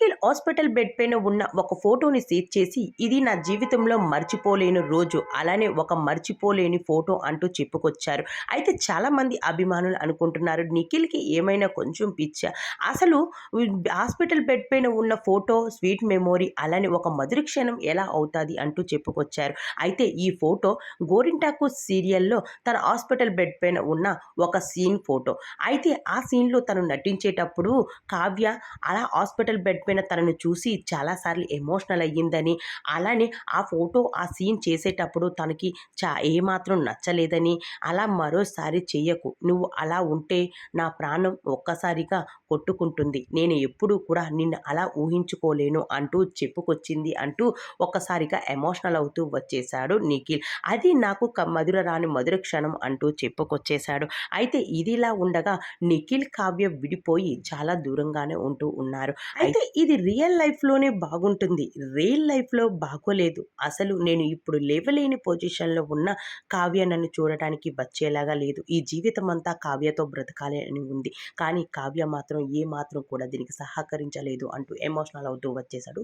Nikhil hospital bed పైన ఉన్న ఒక ఫోటోని షేర్ చేసి ఇది నా జీవితంలో మర్చిపోలేని రోజు. అలానే ఒక మర్చిపోలేని ఫోటో అంటూ చెప్పుకొచ్చారు. అయితే చాలామంది అభిమానులు అనుకుంటున్నారు నిఖిల్కి ఏమైనా కొంచెం పిచ్చా? అసలు హాస్పిటల్ బెడ్ పైన ఉన్న ఫోటో స్వీట్ మెమోరీ అలానే ఒక మధుర క్షణం ఎలా అవుతుంది అంటూ చెప్పుకొచ్చారు. అయితే ఈ ఫోటో గోరింటాకు సీరియల్లో తన హాస్పిటల్ బెడ్ పైన ఉన్న ఒక సీన్ ఫోటో. అయితే ఆ సీన్లో తను నటించేటప్పుడు కావ్య అలా హాస్పిటల్ బెడ్ పైన తనను చూసి చాలాసార్లు ఎమోషనల్ అయ్యిందని అలానే ఆ ఫోటో ఆ సీన్ చేసేటప్పుడు తనకి చా ఏమాత్రం నచ్చలేదని అలా మరోసారి చెయ్యకు. నువ్వు అలా ఉంటే నా ప్రాణం ఒక్కసారిగా కొట్టుకుంటుంది. నేను ఎప్పుడూ కూడా నిన్ను అలా ఊహించుకోలేను అంటూ చెప్పుకొచ్చింది అంటూ ఒక్కసారిగా ఎమోషనల్ అవుతూ వచ్చేసాడు నిఖిల్. అది నాకు క మధుర రాని మధుర క్షణం అంటూ చెప్పుకొచ్చేశాడు. అయితే ఇదిలా ఉండగా నిఖిల్ కావ్య విడిపోయి చాలా దూరంగానే ఉంటూ ఉన్నారు. అయితే ఇది రియల్ లైఫ్లోనే బాగుంటుంది. రియల్ లైఫ్లో బాగోలేదు. అసలు నేను ఇప్పుడు లేవలేని పొజిషన్లో ఉన్న కావ్య నన్ను చూడటానికి వచ్చేలాగా లేదు. ఈ జీవితం అంతా కావ్యతో బ్రతకాలి అని ఉంది. కానీ కావ్య మాత్రం ఏ మాత్రం కూడా దీనికి సహకరించలేదు అంటూ ఎమోషనల్ అవుతూ వచ్చేసాడు